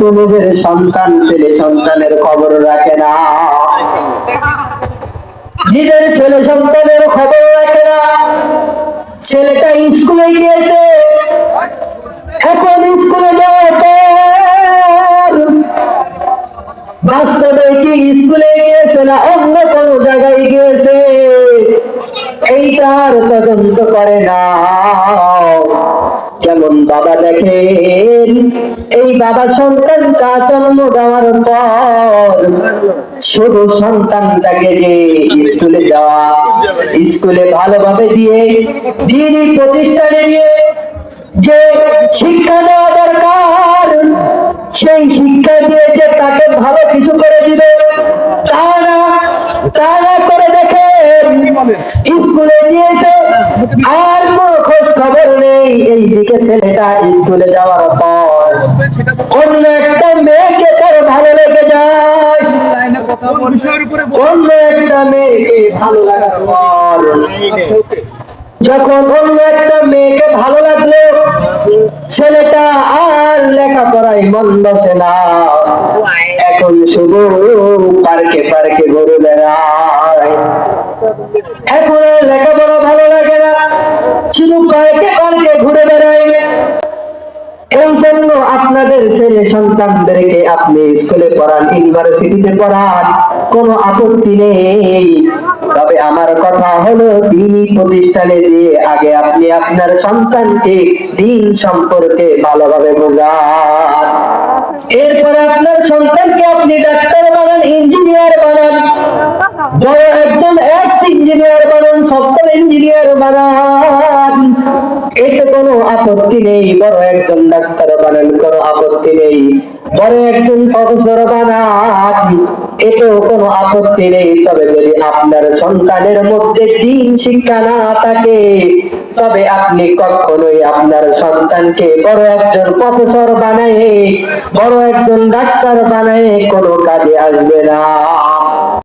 নিজের সন্তান ছেলে, সন্তানের খবর রাখে না। নিজের ছেলে, সন্তানের খবর রাখে না। ছেলেটা স্কুলে গিয়েছে, এখন স্কুলে যাওয়ার পর বাস্তবে কি স্কুলে গিয়েছে না অন্য কোনো জায়গায় গিয়েছে, এইটার তদন্ত করে না। যেমন বাবা দেখেন, এই বাবা সন্তানটা জন্ম দেওয়ার পর শুধু সন্তানটাকে যে স্কুলে যাওয়া, স্কুলে ভালোভাবে দিয়ে দিনই প্রতিষ্ঠানে দিয়ে যে শিক্ষা দেওয়া দরকার, সেই শিক্ষা দিয়ে যে তাকে ভালো কিছু করে দিবে তা না তা না করে দেখে স্কুলে দিয়েছে আর খোঁজ খবর নেই। এই দিকে ছেলেটা স্কুলে যাওয়ার পর অন্য একটা মেয়েকে তার ভালো লেগে যায়। অন্য একটা মেয়েকে ভালো লাগার যখন অন্য একটা মেয়েকে ভালো লাগল, ছেলেটা আর লেখাপড়ায় মন বসে না। এখন শুধু পার্কে পার্কে ঘুরে বেড়ায়। এখন লেখাপড়া আপনাদের ছেলে সন্তানদেরকে আপনি স্কুলে পড়ান, ইউনিভার্সিটিতে পড়ান, কোনো আপত্তি নেই। তবে আমার কথা হলো, দিনই প্রতিষ্ঠানে দিয়ে আগে আপনি আপনার সন্তানকে দিন সম্পর্কে ভালোভাবে বোঝান। এরপরে আপনার সন্তানকে আপনি ডাক্তার বানান, ইঞ্জিনিয়ার বানান। বড় একজন ইঞ্জিনিয়ার বানান, সফটওয়্যার ইঞ্জিনিয়ার বানান। এতে কোনো আপত্তি নেই, বড় একজন ডাক্তার বানান, কোনো আপত্তি নেই। বড় একজন প্রফেসর বানান, এতেও কোনো আপত্তি নেই। তবে যদি আপনার সন্তানের মধ্যে দিন শিক্ষা না থাকে, তবে আপনি কখনোই আপনার সন্তানকে বড় একজন প্রফেসর বানায়, বড় একজন ডাক্তার বানায় কোনো কাজে আসবে না।